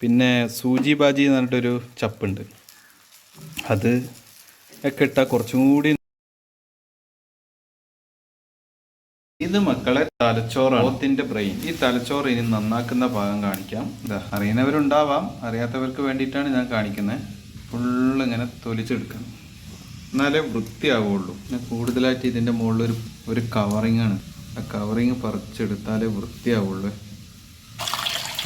പിന്നെ സൂചി ബാജി എന്ന് പറഞ്ഞിട്ടൊരു ചപ്പുണ്ട്. അത് ഒക്കെ ഇട്ടാൽ കുറച്ചും കൂടി ഇത് മക്കളെ തലച്ചോറാണ്. ബ്രെയിൻ. ഈ തലച്ചോറ് ഇനി നന്നാക്കുന്ന ഭാഗം കാണിക്കാം. ഇതാ അറിയുന്നവരുണ്ടാവാം. അറിയാത്തവർക്ക് വേണ്ടിയിട്ടാണ് ഞാൻ കാണിക്കുന്നത് ഫുള്ള് ഇങ്ങനെ തൊലിച്ചെടുക്കണം എന്നാലേ വൃത്തിയാവുള്ളൂ. പിന്നെ കൂടുതലായിട്ട് ഇതിന്റെ മുകളിൽ ഒരു ഒരു കവറിങ് ആണ്. ആ കവറിങ് പറിച്ചെടുത്താലേ വൃത്തിയാവുള്ളൂ.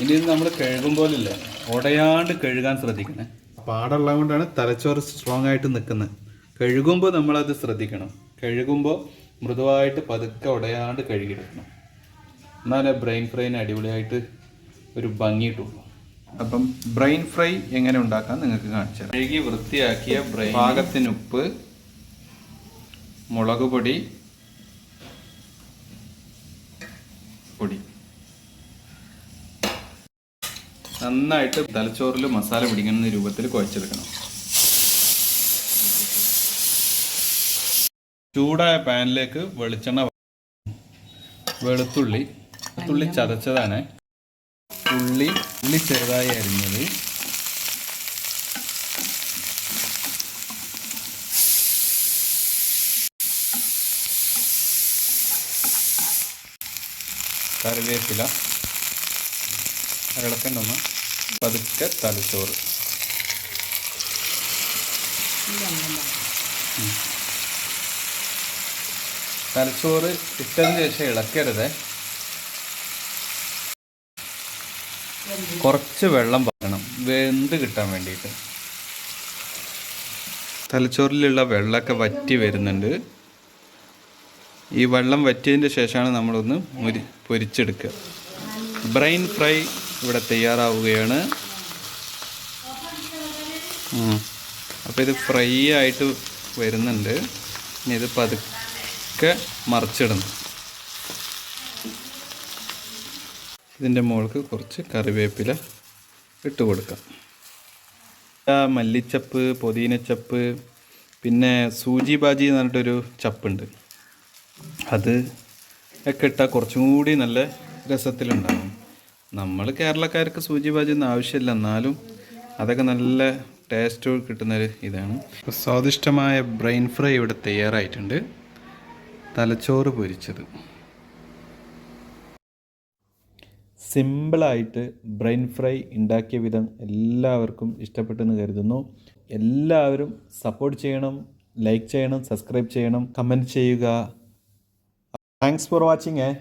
ഇനി ഇത് നമ്മൾ കഴുകും പോലില്ല? ഉടയാണ്ട് കഴുകാൻ ശ്രദ്ധിക്കണേ. പാടുള്ളത് കൊണ്ടാണ് തലച്ചോറ് സ്ട്രോങ് ആയിട്ട് നിൽക്കുന്നത്. കഴുകുമ്പോൾ നമ്മളത് ശ്രദ്ധിക്കണം. കഴുകുമ്പോൾ മൃദുവായിട്ട് പതുക്കെ ഉടയാണ്ട് കഴുകിയെടുക്കണം. എന്നാലേ ബ്രെയിൻ ഫ്രൈന് അടിപൊളിയായിട്ട് ഒരു ഭംഗി കിട്ടുള്ളൂ. അപ്പം ബ്രെയിൻ ഫ്രൈ എങ്ങനെ ഉണ്ടാക്കാൻ നിങ്ങൾക്ക് കാണിച്ചു കഴുകി വൃത്തിയാക്കിയ ബ്രെയിൻ പാകത്തിനുപ്പ് മുളക് പൊടി നന്നായിട്ട് തലച്ചോറിൽ മസാല പിടിക്കുന്ന രൂപത്തിൽ കുഴച്ചെടുക്കണം. ചൂടായ പാനിലേക്ക് വെളിച്ചെണ്ണ വെളുത്തുള്ളി വെളുത്തുള്ളി ചതച്ചതാണ്. ഉള്ളി ഉള്ളി ചെറുതായി അരിഞ്ഞത്. കറിവേപ്പില. ഇളക്കണ്ടൊന്ന് പതുക്കെ തലച്ചോറ്. തലച്ചോറ് ഇട്ടതിന് ശേഷം ഇളക്കരുത്. കുറച്ച് വെള്ളം പറയണം വെന്ത് കിട്ടാൻ വേണ്ടിയിട്ട്. തലച്ചോറിലുള്ള വെള്ളമൊക്കെ വറ്റി വരുന്നുണ്ട്. ഈ വെള്ളം വറ്റിയതിന്റെ ശേഷമാണ് നമ്മളൊന്ന് മുരി പൊരിച്ചെടുക്കുക. ബ്രെയിൻ ഫ്രൈ ഇവിടെ തയ്യാറാവുകയാണ്. അപ്പോൾ ഇത് ഫ്രൈ ആയിട്ട് വരുന്നുണ്ട്. ഇനി ഇത് പതുക്കെ മറിച്ചിടണം. ഇതിന്റെ മുകൾക്ക് കുറച്ച് കറിവേപ്പില ഇട്ട് കൊടുക്കാം. മല്ലിച്ചപ്പ് പൊതീനച്ചപ്പ് പിന്നെ സൂചി ബാജി എന്ന് പറഞ്ഞിട്ടൊരു ചപ്പുണ്ട്. അത് ഒക്കെ ഇട്ടാൽ കുറച്ചും കൂടി നല്ല രസത്തിലുണ്ടാകും നമ്മൾ കേരളക്കാർക്ക് സൂചി ബാജി ഒന്നും ആവശ്യമില്ല എന്നാലും അതൊക്കെ നല്ല ടേസ്റ്റ് കിട്ടുന്നൊരു ഇതാണ്. സ്വാദിഷ്ടമായ ബ്രെയിൻ ഫ്രൈ ഇവിടെ തയ്യാറായിട്ടുണ്ട്. തലച്ചോറ് പൊരിച്ചത്. സിമ്പിളായിട്ട് ബ്രെയിൻ ഫ്രൈ ഉണ്ടാക്കിയ വിധം എല്ലാവർക്കും ഇഷ്ടപ്പെട്ടെന്ന് കരുതുന്നു. എല്ലാവരും സപ്പോർട്ട് ചെയ്യണം ലൈക്ക് ചെയ്യണം സബ്സ്ക്രൈബ് ചെയ്യണം കമന്റ് ചെയ്യുക. താങ്ക്സ് ഫോർ വാച്ചിങ് ഏ